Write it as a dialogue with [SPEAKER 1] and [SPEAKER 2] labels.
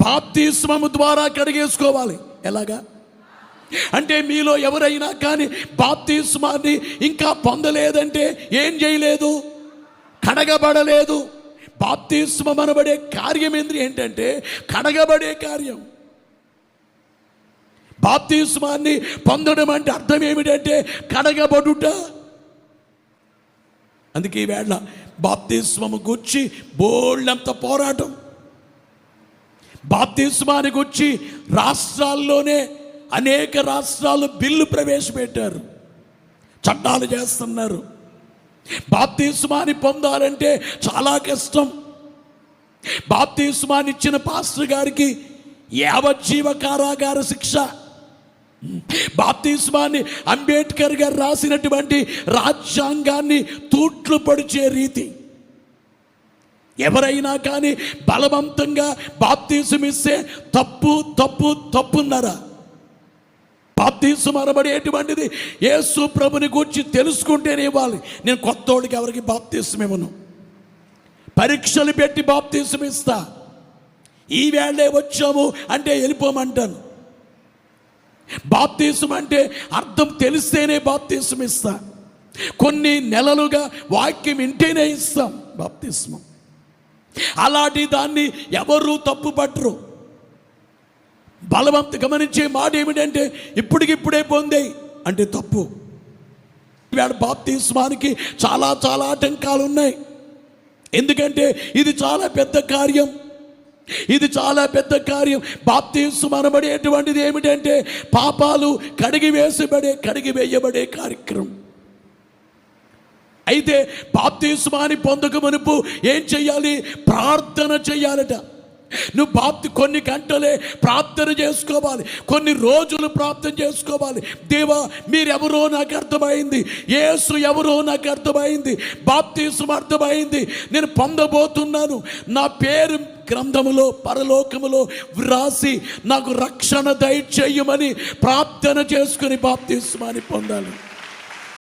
[SPEAKER 1] బాప్తిస్మము ద్వారా కడిగేసుకోవాలి. ఎలాగా? అంటే మీలో ఎవరైనా కానీ బాప్తిస్మాన్ని ఇంకా పొందలేదంటే ఏం చేయలేదు? కడగబడలేదు. బాప్తిస్మం అనబడే కార్యం ఏంది ఏంటంటే కడగబడే కార్యం. బాప్తిస్మాన్ని పొందడం అంటే అర్థం ఏమిటంటే కడగబడుట. అందుకే ఈవేళ బాప్తిస్మము గుచ్చి బోళ్ళంత పోరాటం. బాప్తిస్మాని గుచ్చి రాష్ట్రాల్లోనే అనేక రాష్ట్రాలు బిల్లు ప్రవేశపెట్టారు. చట్టాలు చేస్తున్నారు. బాప్తిస్మాని పొందాలంటే చాలా కష్టం. బాప్తిస్మాని ఇచ్చిన పాస్టర్ గారికి యావజ్జీవ కారాగార శిక్ష. బాప్తిస్మాన్ని అంబేద్కర్ గారు రాసినటువంటి రాజ్యాంగాన్ని తూట్లు పడిచే రీతి. ఎవరైనా కానీ బలవంతంగా బాప్తీసం ఇస్తే తప్పు తప్పు తప్పున్నారా? బాప్తీసం అనబడేటువంటిది యేసు ప్రభుని గురించి తెలుసుకుంటేనే ఇవ్వాలి. నేను కొత్తోడికి ఎవరికి బాప్తీసం ఇవ్వను పరీక్షలు పెట్టి బాప్తీసం ఇస్తా ఈ వేళే వచ్చాము అంటే వెళ్ళిపోమంటాను. బాప్తీసం అంటే అర్థం తెలిస్తేనే బాప్తీసం ఇస్తా కొన్ని నెలలుగా వాక్యం వింటేనే ఇస్తాం బాప్తీస్మం. అలాంటి దాన్ని ఎవరు తప్పుపట్టరు బలవంత గమనించే మాట ఏమిటంటే ఇప్పటికిప్పుడే పొందే అంటే తప్పు. వాడు బాప్తిస్మానికి చాలా చాలా ఆటంకాలు ఉన్నాయి. ఎందుకంటే ఇది చాలా పెద్ద కార్యం. ఇది చాలా పెద్ద కార్యం. బాప్తీసం అనబడేటువంటిది ఏమిటంటే పాపాలు కడిగి వేసిబడే కడిగి వేయబడే కార్యక్రమం. అయితే బాప్తీస్మాని పొందక మునుపు ఏం చెయ్యాలి? ప్రార్థన చెయ్యాలట. నువ్వు బాప్తి కొన్ని గంటలే ప్రార్థన చేసుకోవాలి. కొన్ని రోజులు ప్రార్థన చేసుకోవాలి. దేవా మీరెవరో నాకు అర్థమైంది. ఏసు ఎవరో నాకు అర్థమైంది. బాప్తీసం అర్థమైంది. నేను పొందబోతున్నాను. నా పేరు గ్రంథములో పరలోకములో వ్రాసి నాకు రక్షణ దయచేయమని ప్రార్థన చేసుకుని బాప్తీస్మాని పొందాలి.